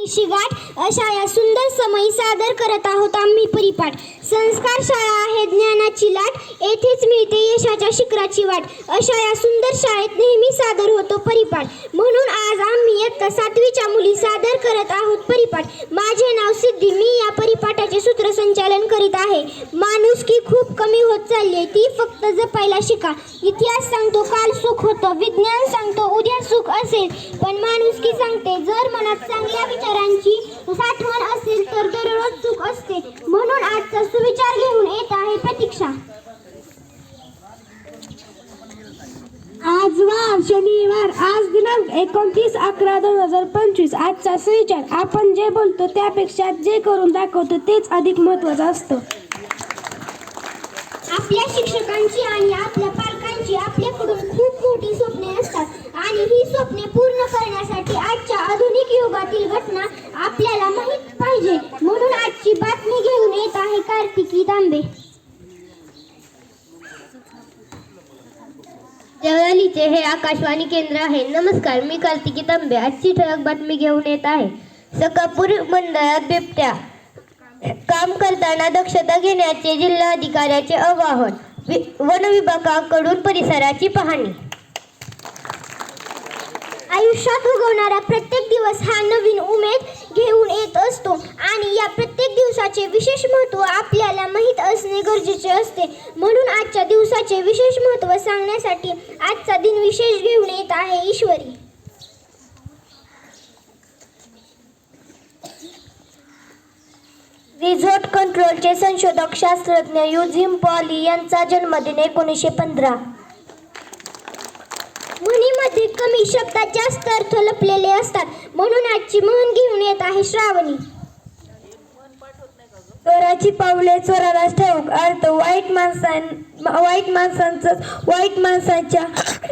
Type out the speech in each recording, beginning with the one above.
निशिगाठ अशा या सुंदर समयी सादर करत आहोत आम्ही परिपाठ. संस्कार शाळा आहे ज्ञानाची लाट येथेच मिळते यशाच्या शिखराची वाट. अशा या सुंदर शाळेत नेहमी सादर होतो परिपाठ. म्हणून आज आम्ही इयत्ता सातवीच्या मुली सादर करत आहोत परिपाठ. माझे नाव सिद्धी मी या परिपाठाचे आहे माणुसकी खूप कमी होत चालली आहे ती फक्त जपायला शिका. इतिहास सांगतो काल सुख होतं विज्ञान सांगतो उद्या सुख असेल. पण माणुसकी सांगते जर मनात चांगल्या विचारांची साठवण असेल तर दररोज सुख असते. म्हणून आजचा सुविचार घेऊन येत आहे प्रतीक्षा. आज वार शनिवार आज दिनांक एकोणतीस अकरा दोन हजार पंचवीस. आजचा सुविचार आपण जे बोलतो त्यापेक्षा जे करून दाखवतो तेच अधिक महत्वाचं असतं. आपल्या शिक्षकांची आणि आपल्या पालकांची आपल्याकडून खूप मोठी स्वप्ने असतात. आणि ही स्वप्ने पूर्ण करण्यासाठी आजच्या आधुनिक युगातील घटना आपल्याला माहीत पाहिजे. म्हणून आजची बातमी घेऊन येत आहे कार्तिकी तांबे देवळालीचे हे आकाशवाणी केंद्र आहे. नमस्कार मी कार्तिकी तांबे आजची ठळक बातमी घेऊन येत आहे. सकापूर मंडळात बिबट्या काम करताना दक्षता घेण्याचे जिल्हाधिकाऱ्याचे आवाहन वि- वन विभागाकडून परिसराची पाहणी. आयुष्यात उगवणारा प्रत्येक दिवस हा नवीन उमेद घेऊन येत असतो आणि या प्रत्येक दिवसाचे विशेष महत्त्व आपल्याला माहीत असणे गरजेचे असते. म्हणून आजच्या दिवसाचे विशेष महत्त्व सांगण्यासाठी आजचा दिन विशेष घेऊन येत आहे ईश्वरी. रिझोर्ट कंट्रोलचे संशोधक शास्त्रज्ञ युझिम पॉली यांचा जन्मदिन एकोणीसशे पंधरा. म्हणीमध्ये कमी शब्दात जास्त अर्थ लपलेले असतात. म्हणून आजची म्हण घेऊन येत आहे श्रावणी. चोराची पावले चोरालाच ठाऊक अर्थ वाईट माणसां वाईट माणसांचं वाईट माणसाच्या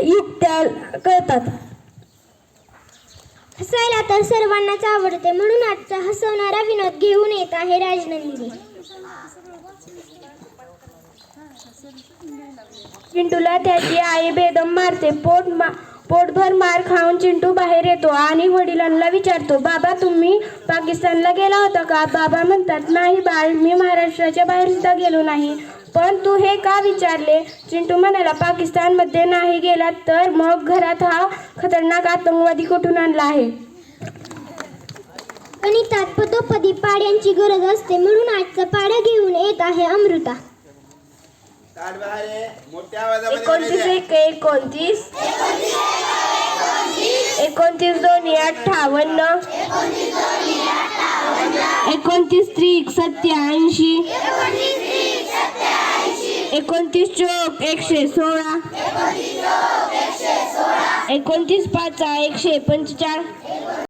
युक्त्या कळतात. हसायला तर सर्वांनाच आवडते. म्हणून आजचा हसवणारा विनोद घेऊन येत आहे राजनंदिनी चिंटूला त्याची आई बेदम मारते. पोट मा पोटभर मार खाऊन चिंटू बाहेर येतो आणि वडिलांना विचारतो बाबा तुम्ही पाकिस्तानला गेला होता का? बाबा म्हणतात नाही बाळ मी महाराष्ट्राच्या बाहेर सुद्धा गेलो नाही. पण तू हे का विचारले? चिंटू म्हणाला पाकिस्तानमध्ये नाही गेला तर मग घरात हा खतरनाक आतंकवादी कुठून आणला आहे? गणितात पदोपदी पाड्यांची गरज असते म्हणून आजचा पाडा घेऊन येत आहे अमृता. एकोणतीस. एक एकोणतीस. एकोणतीस दोन्ही अठ्ठावन्न. एकोणतीस त्रिक सत्याऐंशी. एकोणतीस चौक एकशे सोळा. एकोणतीस पाच एकशे पंचेचाळीस.